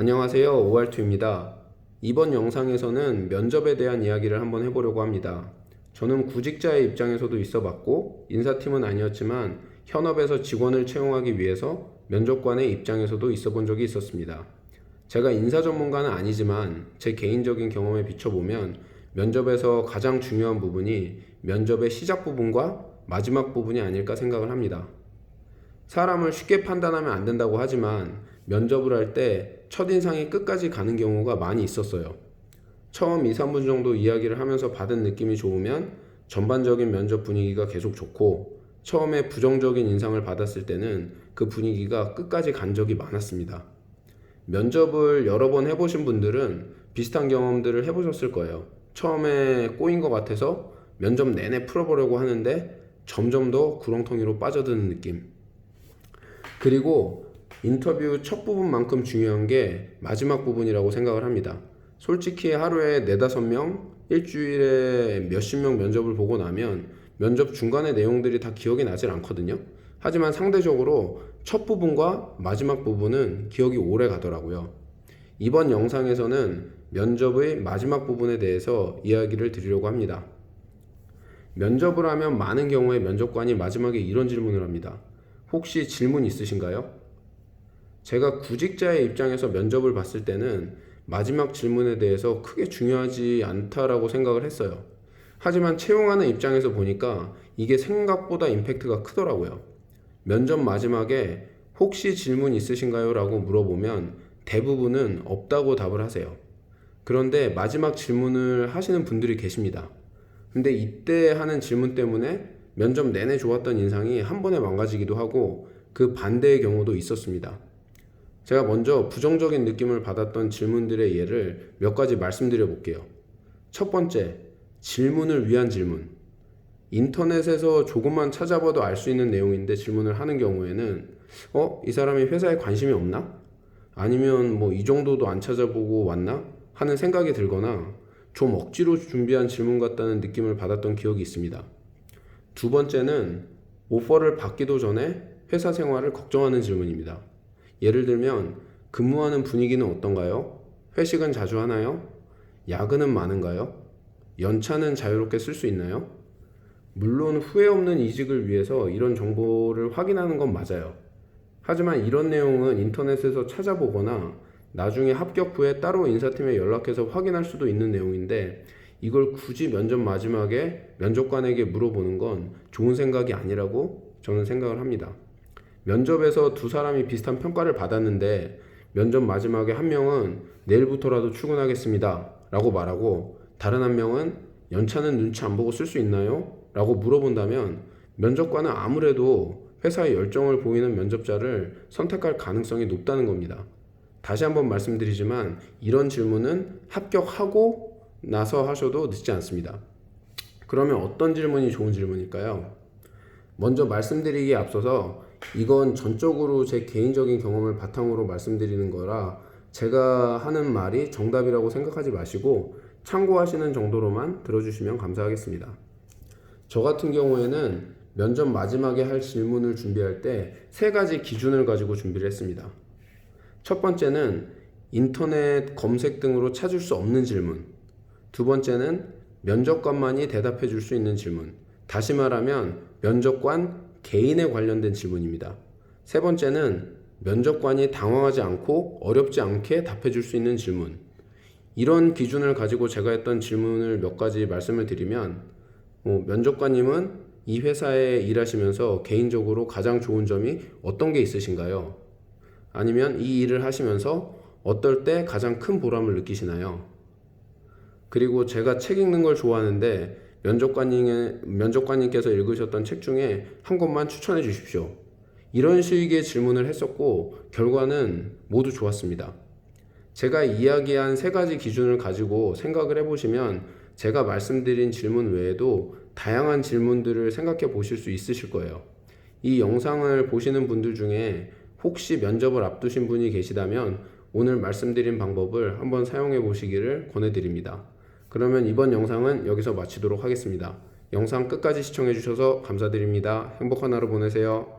안녕하세요. 오알투입니다. 이번 영상에서는 면접에 대한 이야기를 한번 해보려고 합니다. 저는 구직자의 입장에서도 있어 봤고, 인사팀은 아니었지만, 현업에서 직원을 채용하기 위해서 면접관의 입장에서도 있어 본 적이 있었습니다. 제가 인사 전문가는 아니지만, 제 개인적인 경험에 비춰보면, 면접에서 가장 중요한 부분이 면접의 시작 부분과 마지막 부분이 아닐까 생각을 합니다. 사람을 쉽게 판단하면 안 된다고 하지만 면접을 할때 첫인상이 끝까지 가는 경우가 많이 있었어요. 처음 2, 3분 정도 이야기를 하면서 받은 느낌이 좋으면 전반적인 면접 분위기가 계속 좋고 처음에 부정적인 인상을 받았을 때는 그 분위기가 끝까지 간 적이 많았습니다. 면접을 여러 번 해보신 분들은 비슷한 경험들을 해보셨을 거예요. 처음에 꼬인 것 같아서 면접 내내 풀어보려고 하는데 점점 더 구렁텅이로 빠져드는 느낌. 그리고 인터뷰 첫 부분만큼 중요한 게 마지막 부분이라고 생각을 합니다. 솔직히 하루에 네다섯 명, 일주일에 몇십 명 면접을 보고 나면 면접 중간의 내용들이 다 기억이 나질 않거든요. 하지만 상대적으로 첫 부분과 마지막 부분은 기억이 오래 가더라고요. 이번 영상에서는 면접의 마지막 부분에 대해서 이야기를 드리려고 합니다. 면접을 하면 많은 경우에 면접관이 마지막에 이런 질문을 합니다. 혹시 질문 있으신가요? 제가 구직자의 입장에서 면접을 봤을 때는 마지막 질문에 대해서 크게 중요하지 않다라고 생각을 했어요. 하지만 채용하는 입장에서 보니까 이게 생각보다 임팩트가 크더라고요. 면접 마지막에 혹시 질문 있으신가요? 라고 물어보면 대부분은 없다고 답을 하세요. 그런데 마지막 질문을 하시는 분들이 계십니다. 근데 이때 하는 질문 때문에 면접 내내 좋았던 인상이 한 번에 망가지기도 하고 그 반대의 경우도 있었습니다. 제가 먼저 부정적인 느낌을 받았던 질문들의 예를 몇 가지 말씀드려 볼게요. 첫 번째, 질문을 위한 질문. 인터넷에서 조금만 찾아봐도 알 수 있는 내용인데 질문을 하는 경우에는 어? 이 사람이 회사에 관심이 없나? 아니면 뭐 이 정도도 안 찾아보고 왔나? 하는 생각이 들거나 좀 억지로 준비한 질문 같다는 느낌을 받았던 기억이 있습니다. 두 번째는 오퍼를 받기도 전에 회사 생활을 걱정하는 질문입니다. 예를 들면 근무하는 분위기는 어떤가요? 회식은 자주 하나요? 야근은 많은가요? 연차는 자유롭게 쓸 수 있나요? 물론 후회 없는 이직을 위해서 이런 정보를 확인하는 건 맞아요. 하지만 이런 내용은 인터넷에서 찾아보거나 나중에 합격 후에 따로 인사팀에 연락해서 확인할 수도 있는 내용인데 이걸 굳이 면접 마지막에 면접관에게 물어보는 건 좋은 생각이 아니라고 저는 생각을 합니다. 면접에서 두 사람이 비슷한 평가를 받았는데 면접 마지막에 한 명은 내일부터라도 출근하겠습니다. 라고 말하고 다른 한 명은 연차는 눈치 안 보고 쓸 수 있나요? 라고 물어본다면 면접관은 아무래도 회사의 열정을 보이는 면접자를 선택할 가능성이 높다는 겁니다. 다시 한번 말씀드리지만 이런 질문은 합격하고 나서 하셔도 늦지 않습니다. 그러면 어떤 질문이 좋은 질문일까요? 먼저 말씀드리기에 앞서서 이건 전적으로 제 개인적인 경험을 바탕으로 말씀드리는 거라 제가 하는 말이 정답이라고 생각하지 마시고 참고하시는 정도로만 들어주시면 감사하겠습니다. 저 같은 경우에는 면접 마지막에 할 질문을 준비할 때 세 가지 기준을 가지고 준비를 했습니다. 첫 번째는 인터넷 검색 등으로 찾을 수 없는 질문. 두 번째는 면접관만이 대답해 줄 수 있는 질문. 다시 말하면 면접관 개인에 관련된 질문입니다. 세 번째는 면접관이 당황하지 않고 어렵지 않게 답해 줄 수 있는 질문. 이런 기준을 가지고 제가 했던 질문을 몇 가지 말씀을 드리면, 뭐 면접관님은 이 회사에 일하시면서 개인적으로 가장 좋은 점이 어떤 게 있으신가요? 아니면 이 일을 하시면서 어떨 때 가장 큰 보람을 느끼시나요? 그리고 제가 책 읽는 걸 좋아하는데 면접관님, 면접관님께서 읽으셨던 책 중에 한 권만 추천해 주십시오. 이런 식의 질문을 했었고 결과는 모두 좋았습니다. 제가 이야기한 세 가지 기준을 가지고 생각을 해보시면 제가 말씀드린 질문 외에도 다양한 질문들을 생각해 보실 수 있으실 거예요. 이 영상을 보시는 분들 중에 혹시 면접을 앞두신 분이 계시다면 오늘 말씀드린 방법을 한번 사용해 보시기를 권해드립니다. 그러면 이번 영상은 여기서 마치도록 하겠습니다. 영상 끝까지 시청해 주셔서 감사드립니다. 행복한 하루 보내세요.